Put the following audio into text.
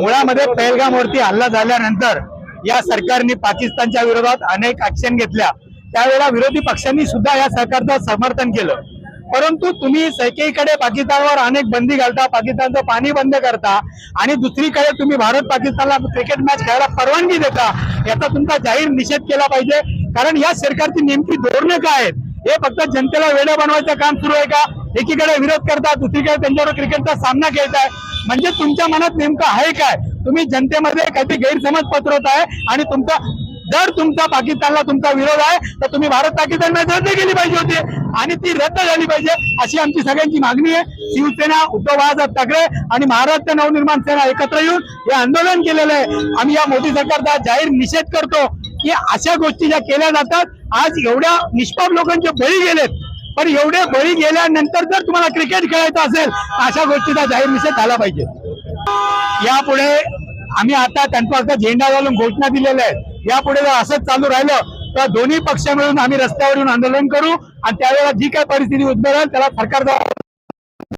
मुळामध्ये पहलगामवरती हल्ला झाल्यानंतर या सरकारने पाकिस्तानच्या विरोधात अनेक ऍक्शन घेतल्या. त्यावेळेला विरोधी पक्षांनी सुद्धा या सरकारचं समर्थन केलं. परंतु तुम्ही एकीकडे पाकिस्तानवर अनेक बंदी घालता पाकिस्तानचं पाणी बंद करता आणि दुसरीकडे तुम्ही भारत पाकिस्तानला क्रिकेट मॅच खेळायला परवानगी देता याचा तुमचा जाहीर निषेध केला पाहिजे. कारण या सरकारची नेमकी धोरणं काय आहेत? हे फक्त जनतेला वेळ बनवायचं काम सुरू आहे का? एकीकडे विरोध करता दुसरीकडे त्यांच्यावर क्रिकेटचा सामना खेळताय. म्हणजे तुमच्या मनात नेमकं आहे काय? तुम्ही जनतेमध्ये काहीतरी गैरसमज पसरवत आहे आणि तुमचा जर तुमचा पाकिस्तानला तुमचा विरोध आहे तर तुम्ही भारत पाकिस्तान मॅच रद्द केली पाहिजे होती. आणि ती रद्द झाली पाहिजे अशी आमची सगळ्यांची मागणी आहे. शिवसेना उद्धव बाळासाहेब ठाकरे आणि महाराष्ट्र नवनिर्माण सेना एकत्र येऊन हे आंदोलन केलेलं आहे. आम्ही या मोदी सरकारचा जाहीर निषेध करतो की अशा गोष्टी ज्या केल्या जातात आज एवढ्या निष्पाप लोकांचे बळी गेलेत. पण एवढे बळी गेल्यानंतर जर तुम्हाला क्रिकेट खेळायचं असेल तर अशा गोष्टीचा जाहीर निषेध झाला पाहिजे. यापुढे आम्ही आता त्यांचा झेंडा घालून घोषणा दिलेल्या आहेत. यापुढे जर असंच चालू राहिलं तर दोन्ही पक्ष मिळून आम्ही रस्त्यावरून आंदोलन करू आणि त्यावेळेला जी काय परिस्थिती उद्भवेल त्याला सरकारचा